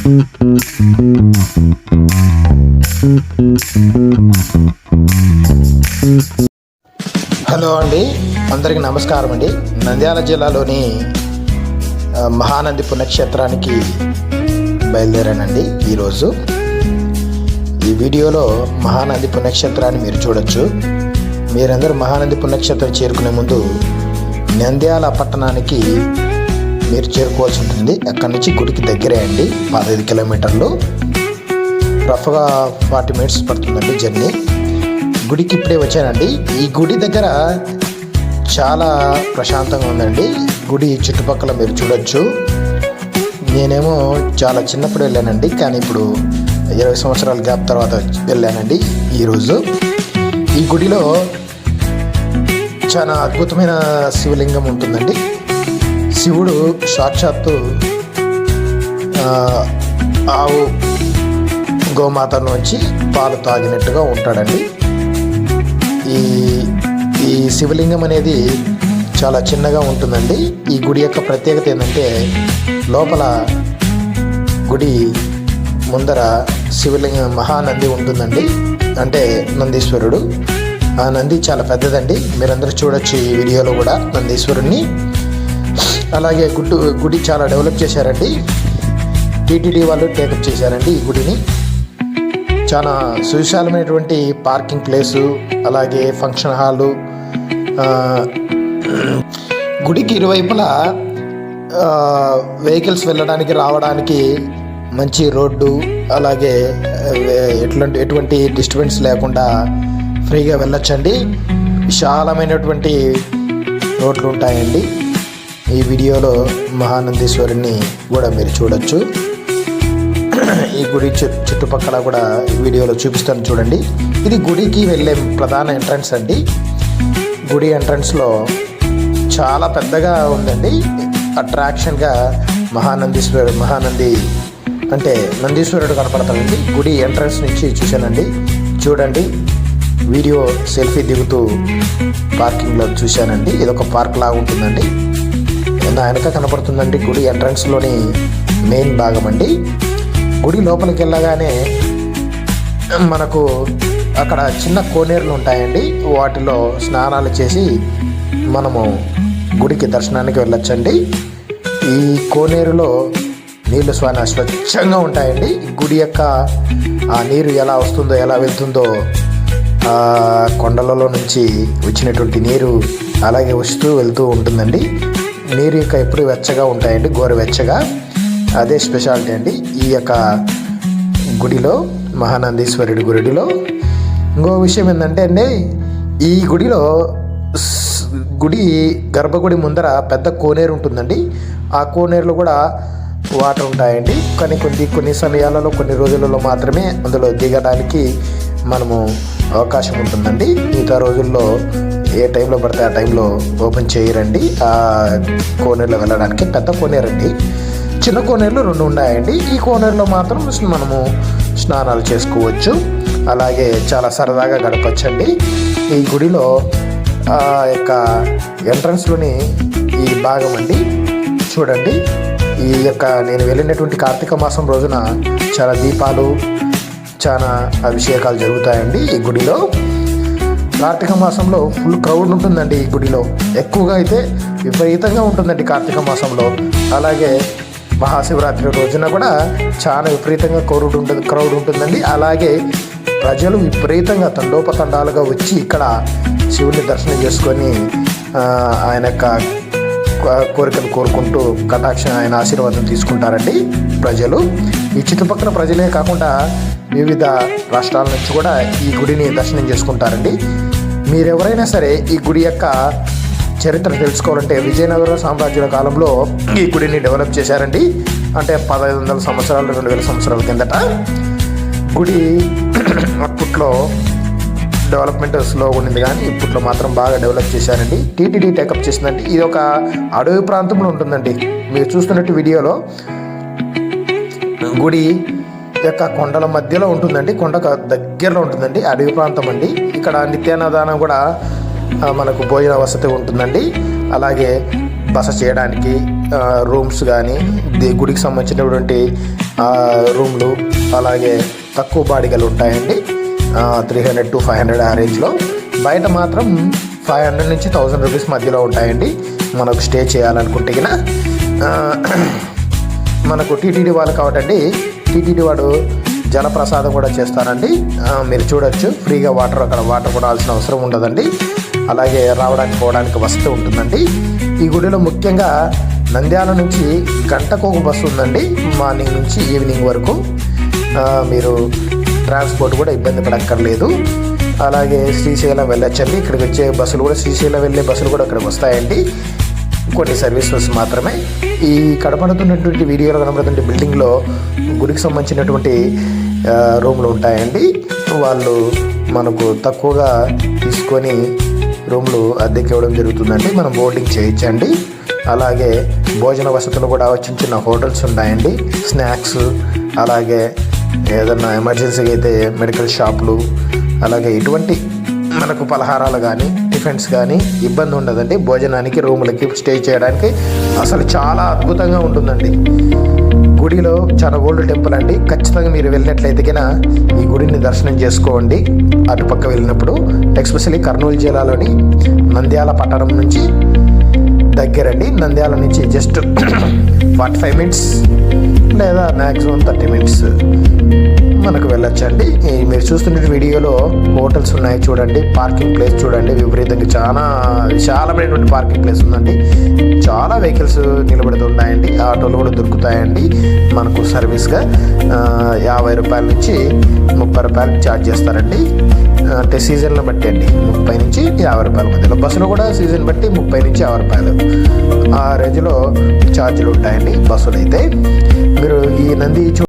Hello అండి. అందరికీ నమస్కారం అండి. నంద్యాల జిల్లాలోని మహానంది పుణ్యక్షేత్రానికి బయలుదేరానండి ఈరోజు. ఈ వీడియోలో మహానంది పుణ్యక్షేత్రాన్ని మీరు చూడొచ్చు. మీరందరూ మహానంది పుణ్యక్షేత్రం చేరుకునే ముందు నంద్యాల పట్టణానికి మీరు చేరుకోవాల్సి ఉంటుంది. అక్కడి నుంచి గుడికి దగ్గరే అండి. పదహైదు కిలోమీటర్లు. రఫ్గా ఫార్టీ మినిట్స్ పడుతుందండి జర్నీ. గుడికి ఇప్పుడే వచ్చానండి. ఈ గుడి దగ్గర చాలా ప్రశాంతంగా ఉందండి. గుడి చుట్టుపక్కల మీరు చూడొచ్చు. నేనేమో చాలా చిన్నప్పుడు వెళ్ళానండి. కానీ ఇప్పుడు ఇరవై సంవత్సరాల గ్యాప్ తర్వాత వెళ్ళానండి ఈరోజు ఈ గుడిలో చాలా అద్భుతమైన శివలింగం ఉంటుందండి. శివుడు సాక్షాత్తు ఆవు గోమాత నుంచి పాలు తాగినట్టుగా ఉంటాడండి. ఈ ఈ శివలింగం అనేది చాలా చిన్నగా ఉంటుందండి. ఈ గుడి యొక్క ప్రత్యేకత ఏంటంటే లోపల గుడి ముందర శివలింగం మహానంది ఉంటుందండి. అంటే నందీశ్వరుడు. ఆ నంది చాలా పెద్దదండి. మీరందరూ చూడొచ్చు ఈ వీడియోలో కూడా నందీశ్వరుణ్ణి. అలాగే గుడ్డు గుడి చాలా డెవలప్ చేశారండి. టీటీడీ వాళ్ళు టేకప్ చేశారండి ఈ గుడిని. చాలా సువిశాలమైనటువంటి పార్కింగ్ ప్లేసు అలాగే ఫంక్షన్ హాలు గుడికి ఇరువైపులా వెహికల్స్ వెళ్ళడానికి రావడానికి మంచి రోడ్డు అలాగే ఎటువంటి ఎట్లాంటి ఎటువంటి డిస్టర్బెన్స్ లేకుండా ఫ్రీగా వెళ్ళొచ్చండి. విశాలమైనటువంటి రోడ్లు ఉంటాయండి ఈ వీడియోలో మహానందీశ్వరుని కూడా మీరు చూడొచ్చు. ఈ గుడి చుట్టుపక్కల కూడా ఈ వీడియోలో చూపిస్తాను చూడండి. ఇది గుడికి వెళ్ళే ప్రధాన ఎంట్రన్స్ అండి. గుడి ఎంట్రన్స్లో చాలా పెద్దగా ఉందండి. అట్రాక్షన్గా మహానందీశ్వరుడు మహానంది అంటే నందీశ్వరుడు కనపడతాడండి. గుడి ఎంట్రన్స్ నుంచి చూశానండి. చూడండి. వీడియో సెల్ఫీ దిగుతూ పార్కింగ్లో చూశానండి. ఇది ఒక పార్క్ లాగా ఉంటుందండి. వెనక కనపడుతుందండి గుడి ఎంట్రన్స్లోని మెయిన్ భాగం అండి. గుడి లోపలికి వెళ్ళగానే మనకు అక్కడ చిన్న కోనేరులు ఉంటాయండి. వాటిలో స్నానాలు చేసి మనము గుడికి దర్శనానికి వెళ్ళొచ్చండి. ఈ కోనేరులో నీళ్ళు స్వాన స్వచ్ఛంగా ఉంటాయండి. గుడి యొక్క ఆ నీరు ఎలా వస్తుందో ఎలా వెళ్తుందో కొండలలో నుంచి వచ్చినటువంటి నీరు అలాగే వస్తూ వెళ్తూ ఉంటుందండి. నీరు యొక్క ఎప్పుడు వెచ్చగా ఉంటాయండి గోరువెచ్చగా అదే స్పెషాలిటీ అండి ఈ యొక్క గుడిలో మహానందీశ్వరుడి గుడిలో. ఇంకో విషయం ఏంటంటే అండి ఈ గుడిలో గుడి గర్భగుడి ముందర పెద్ద కోనేరు ఉంటుందండి. ఆ కోనేరులో కూడా వాటర్ ఉంటాయండి. కానీ కొన్ని కొన్ని సమయాలలో కొన్ని రోజులలో మాత్రమే అందులో దిగడానికి మనము అవకాశం ఉంటుందండి. మిగతా రోజుల్లో ఏ టైంలో పడితే ఆ టైంలో ఓపెన్ చేయరండి. ఆ కోనేరులో వెళ్ళడానికి పెద్ద కోనేరండి. చిన్న కోనేరులు రెండు ఉన్నాయండి. ఈ కోనేరులో మాత్రం మనము స్నానాలు చేసుకోవచ్చు. అలాగే చాలా సరదాగా గడపచ్చండి. ఈ గుడిలో ఆ యొక్క ఎంట్రన్స్లోని ఈ భాగం అండి. చూడండి. ఈ యొక్క నేను వెళ్ళినటువంటి కార్తీక మాసం రోజున చాలా దీపాలు చాలా అభిషేకాలు జరుగుతాయండి ఈ గుడిలో. కార్తీక మాసంలో ఫుల్ క్రౌడ్ ఉంటుందండి ఈ గుడిలో. ఎక్కువగా అయితే విపరీతంగా ఉంటుందండి కార్తీక మాసంలో. అలాగే మహాశివరాత్రి రోజున కూడా చాలా విపరీతంగా క్రౌడ్ ఉంటుంది క్రౌడ్ ఉంటుందండి. అలాగే ప్రజలు విపరీతంగా తండోపతండాలుగా వచ్చి ఇక్కడ శివుని దర్శనం చేసుకొని ఆయన యొక్క కోరికలు కోరుకుంటూ కటాక్ష ఆయన ఆశీర్వాదం తీసుకుంటారండి ప్రజలు. ఈ చుట్టుపక్కల ప్రజలే కాకుండా వివిధ రాష్ట్రాల నుంచి కూడా ఈ గుడిని దర్శనం చేసుకుంటారండి. మీరెవరైనా సరే ఈ గుడి యొక్క చరిత్ర తెలుసుకోవాలంటే విజయనగర సామ్రాజ్యాల కాలంలో ఈ గుడిని డెవలప్ చేశారండి. అంటే పదహైదు వందల సంవత్సరాలు రెండు వేల సంవత్సరాల కిందట గుడి అప్పట్లో డెవలప్మెంట్ స్లో ఉండింది కానీ ఇప్పట్లో మాత్రం బాగా డెవలప్ చేశారండి. టీటీడీ టేకప్ చేసిందండి. ఇది ఒక అడవి ప్రాంతంలో ఉంటుందండి. మీరు చూస్తున్నట్టు వీడియోలో గుడి యొక్క కొండల మధ్యలో ఉంటుందండి. కొండకు దగ్గరలో ఉంటుందండి. అడవి ప్రాంతం అండి. ఇక్కడ నిత్యాన్నదానం కూడా మనకు భోజన వసతి ఉంటుందండి. అలాగే బస చేయడానికి రూమ్స్ కానీ గుడికి సంబంధించినటువంటి రూమ్లు అలాగే తక్కువ బాడిగలు ఉంటాయండి. Three hundred to five hundred ఆ రేంజ్లో. బయట మాత్రం ఫైవ్ హండ్రెడ్ నుంచి థౌజండ్ రూపీస్ మధ్యలో ఉంటాయండి. మనకు స్టే చేయాలనుకుంటే కన్నా మనకు టీటీడీ వాళ్ళు కాబట్టి టీటీడీ వాడు జలప్రసాదం కూడా చేస్తారండి. మీరు చూడొచ్చు. ఫ్రీగా వాటర్ అక్కడ వాటర్ కొనాల్సిన అవసరం ఉండదండి. అలాగే రావడానికి పోవడానికి వసతి ఉంటుందండి. ఈ గుడిలో ముఖ్యంగా నంద్యాల నుంచి గంటకు ఒక బస్సు ఉందండి. మార్నింగ్ నుంచి ఈవినింగ్ వరకు. మీరు ట్రాన్స్పోర్ట్ కూడా ఇబ్బంది పడక్కర్లేదు. అలాగే శ్రీశైలం వెళ్ళొచ్చండి. ఇక్కడికి వచ్చే బస్సులు కూడా శ్రీశైలం వెళ్ళే బస్సులు కూడా అక్కడికి వస్తాయండి. కొన్ని సర్వీసెస్ మాత్రమే. ఈ కనబడుతున్నటువంటి వీడియోలో కనబడుతున్న బిల్డింగ్లో గుడికి సంబంధించినటువంటి రూమ్లు ఉంటాయండి. వాళ్ళు మనకు తక్కువగా తీసుకొని రూమ్లు అద్దెకి ఇవ్వడం జరుగుతుందండి. మనం బోర్డింగ్ చేయించండి అలాగే భోజన వసతులు కూడా చిన్న చిన్న హోటల్స్ ఉంటాయండి. స్నాక్స్ అలాగే ఏదన్నా ఎమర్జెన్సీగా అయితే మెడికల్ షాపులు అలాగే ఇటువంటి మనకు పలహారాలు కానీ టిఫిన్స్ కానీ ఇబ్బంది ఉండదండి. భోజనానికి రూములకి స్టే చేయడానికి అసలు చాలా అద్భుతంగా ఉంటుందండి. గుడిలో చాలా ఓల్డ్ టెంపుల్ అండి. ఖచ్చితంగా మీరు వెళ్ళినట్లయితే కనుక ఈ గుడిని దర్శనం చేసుకోండి. అటుపక్క వెళ్ళినప్పుడు ఎక్స్పెషల్లీ కర్నూలు జిల్లాలోని నంద్యాల పట్టణం నుంచి దగ్గరండి. నంద్యాల నుంచి జస్ట్ ఫార్టీ ఫైవ్ మినిట్స్ లేదా మ్యాక్సిమం థర్టీ మినిట్స్ మనకు వెళ్ళొచ్చండి. మీరు చూస్తున్న వీడియోలో హోటల్స్ ఉన్నాయి చూడండి పార్కింగ్ ప్లేస్ చూడండి విపరీతంగా చాలా విశాలమైనటువంటి పార్కింగ్ ప్లేస్ ఉందండి. చాలా వెహికల్స్ నిలబడుతున్నాయండి ఆటోలు కూడా దొరుకుతాయండి మనకు సర్వీస్గా. యాభై రూపాయల నుంచి ముప్పై రూపాయలు ఛార్జ్ చేస్తారండి. అంటే సీజన్లో బట్టి అండి ముప్పై నుంచి యాభై రూపాయల మధ్యలో. బస్సులో కూడా సీజన్ బట్టి ముప్పై నుంచి యాభై రూపాయలు. ఆ రేంజ్లో ఛార్జీలు ఉంటాయండి బస్సులు అయితే మీరు ఈ నంది చూ